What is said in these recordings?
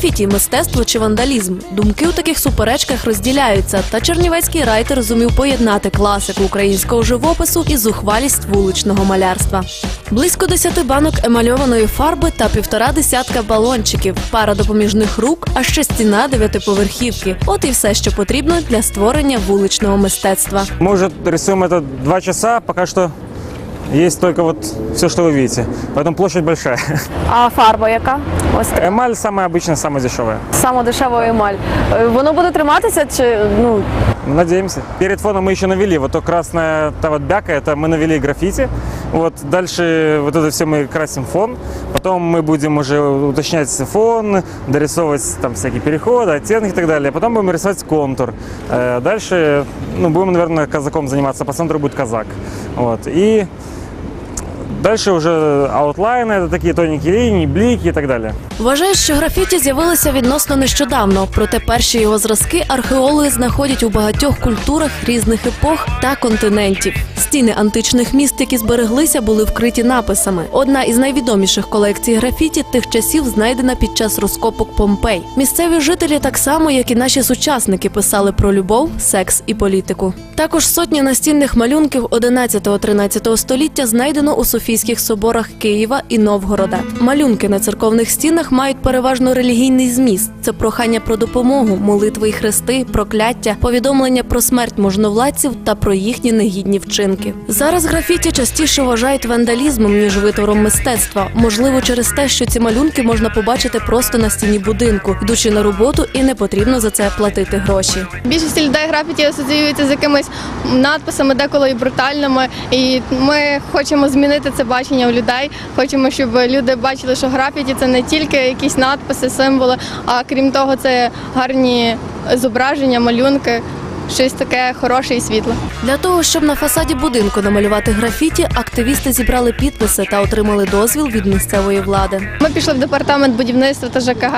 Графіті, мистецтво чи вандалізм. Думки у таких суперечках розділяються. Та чернівецький райтер зумів поєднати класику українського живопису і зухвалість вуличного малярства. Близько десяти банок емальованої фарби та півтора десятка балончиків, пара допоміжних рук, а ще стіна дев'ятиповерхівки. От і все, що потрібно для створення вуличного мистецтва. Рисуем это два часа, пока что есть только вот все, что вы видите. Поэтому площадь большая. А фарба яка? Ось така. Эмаль самая обычная, самая дешевая. Саме дешева емаль. Е, Воно буде триматися чи ну Надеемся. Перед фоном мы еще навели. Вот то красная, та вот бяка, это мы навели граффити. Вот дальше вот это все мы красим фон. Потом мы будем уже уточнять фон, дорисовывать там всякие переходы, оттенки и так далее. Потом будем рисовать контур. Э, Дальше, ну, будем, наверное, казаком заниматься. По центру будет казак. Вот. И дальше уже аутлайны, это такие тоненькие линии, блики и так далее. Вважають, що графіті з'явилися відносно нещодавно, проте перші його зразки археологи знаходять у багатьох культурах різних епох та континентів. Стіни античних міст, які збереглися, були вкриті написами. Одна із найвідоміших колекцій графіті тих часів знайдена під час розкопок Помпей. Місцеві жителі, так само як і наші сучасники, писали про любов, секс і політику. Також сотні настінних малюнків 11-13 століття знайдено у Софійських соборах Києва і Новгорода. Малюнки на церковних стінах мають переважно релігійний зміст. Це прохання про допомогу, молитви і хрести, прокляття, повідомлення про смерть можновладців та про їхні негідні вчинки. Зараз графіті частіше вважають вандалізмом ніж витвором мистецтва. Можливо, через те, що ці малюнки можна побачити просто на стіні будинку, йдучи на роботу, і не потрібно за це платити гроші. Більшості людей графіті асоціюються з якимись надписами, деколи і брутальними. І ми хочемо змінити це бачення у людей. Хочемо, щоб люди бачили, що графіті це не тільки якісь надписи, символи, а крім того, це гарні зображення, малюнки, щось таке хороше і світле. Для того, щоб на фасаді будинку намалювати графіті, активісти зібрали підписи та отримали дозвіл від місцевої влади. Ми пішли в департамент будівництва та ЖКГ,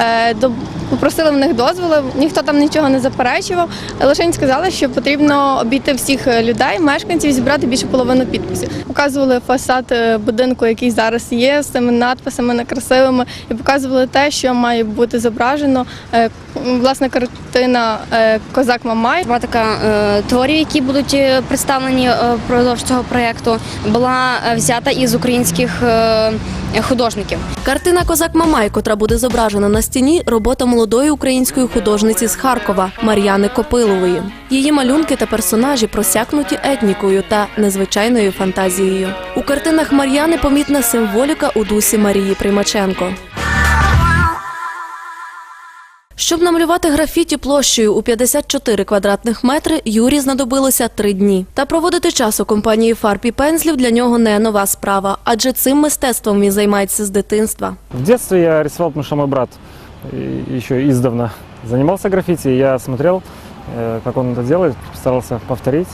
е, попросили в них дозволи. Ніхто там нічого не заперечував. Лише сказали, що потрібно обійти всіх людей, мешканців, зібрати більше половини підписів. Показували фасад е, будинку, який зараз є, з цими надписами некрасивими, і показували те, що має бути зображено. Е, Власне, картина е, Козак Мамай. Тематика е, творів, які будуть е, представлені е, впродовж цього проєкту, була е, взята із українських е, художників. Картина Козак Мамай, котра буде зображена на стіні, робота молодої української художниці з Харкова Мар'яни Копилової. Її малюнки та персонажі просякнуті етнікою та незвичайною фантазією. У картинах Мар'яни помітна символіка у дусі Марії Примаченко. Щоб намалювати графіті площею у 54 квадратних метри, Юрі знадобилося три дні. Та проводити час у компанії фарб і пензлів для нього не нова справа, адже цим мистецтвом він займається з дитинства. В детстве я рисовал, потому что мой брат э, еще издавна занимался граффити. и Я смотрел, э, как он это делает, старался повторить.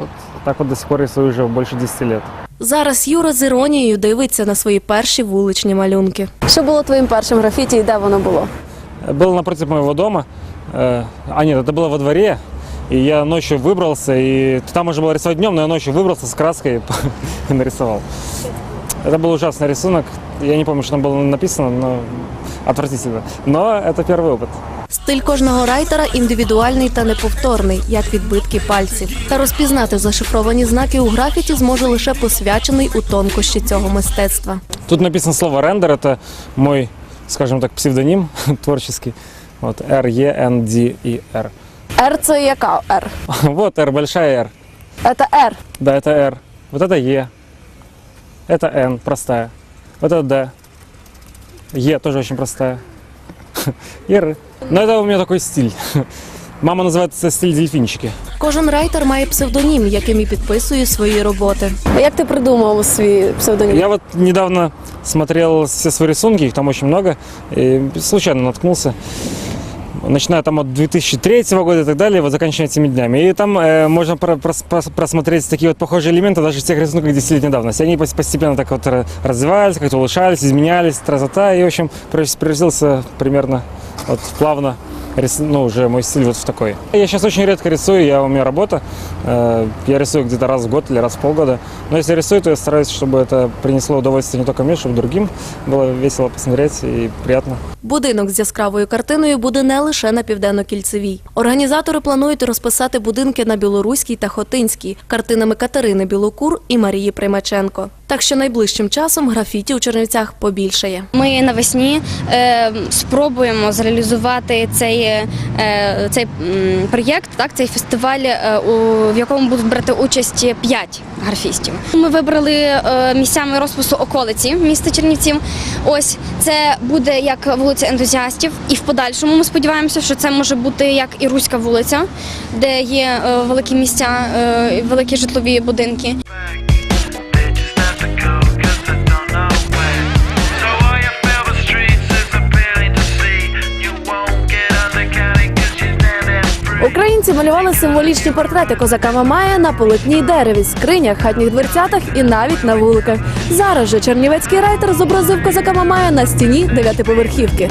Вот так вот до сих пор рисую уже больше 10 лет. Зараз Юра з іронією дивиться на свої перші вуличні малюнки. що було твоїм першим графіті і де воно було? Было напротив моего дома. э, А нет, это было во дворе. И я ночью выбрался, и там можно было рисовать днем, но я ночью выбрался с краской и нарисовал. Это был ужасный рисунок. Я не помню, что там было написано, но отвратительно. Но это первый опыт. Стиль кожного райтера індивідуальний та неповторний, як відбитки пальців. Та розпізнати зашифровані знаки у графіті зможе лише посвячений у тонкощі цього мистецтва. Тут написано слово рендер, это мой, скажем так, псевдоним творческий. Вот R-E-N-D-E-R. Р це яка Р? Вот R, большая R. Це Р. Да, это R. Вот это E. Это N, простая. Вот это D. E тоже очень простая. И R. Но это у меня такой стиль. Мама называет это стиль дельфинчики. Кожен райтер має псевдонім, яким і підписує свої роботи. Як ти придумав свій псевдонім? Я вот недавно смотрел все свои рисунки, их там очень много, и случайно наткнулся. Начиная там от 2003 года и так далее, вот заканчивая этими днями. И там э, можно про- прос- прос- просмотреть такие вот похожие элементы даже в тех рисунках десятилетней давности. Они пос- постепенно так вот ра- развивались, как-то улучшались, изменялись, тразота. И, в общем, превратился примерно вот плавно рис- ну, уже мой стиль вот в такой. Я сейчас очень редко рисую, я, у меня работа. Э, Я рисую где-то раз в год или раз в полгода. Но если рисую, то я стараюсь, чтобы это принесло удовольствие не только мне, чтобы другим было весело посмотреть и приятно. Будинок з яскравою картиною буде не лише на південно-кільцевій. Організатори планують розписати будинки на Білоруській та Хотинській картинами Катерини Білокур і Марії Примаченко. Так що найближчим часом графіті у Чернівцях побільшає. Ми навесні е, спробуємо зреалізувати цей, е, цей проєкт, так, цей фестиваль, е, у, в якому будуть брати участь п'ять графістів. Ми вибрали е, місцями розпису околиці міста Чернівців. Ось це буде як вулиця ентузіастів, і в подальшому ми сподіваємося, що це може бути як і Руська вулиця, де є е, великі місця, е, великі житлові будинки. Українці малювали символічні портрети козака Мамая на полотні й дереві, скринях, хатніх дверцятах і навіть на вуликах. Зараз же чернівецький райтер зобразив козака Мамая на стіні дев'ятиповерхівки.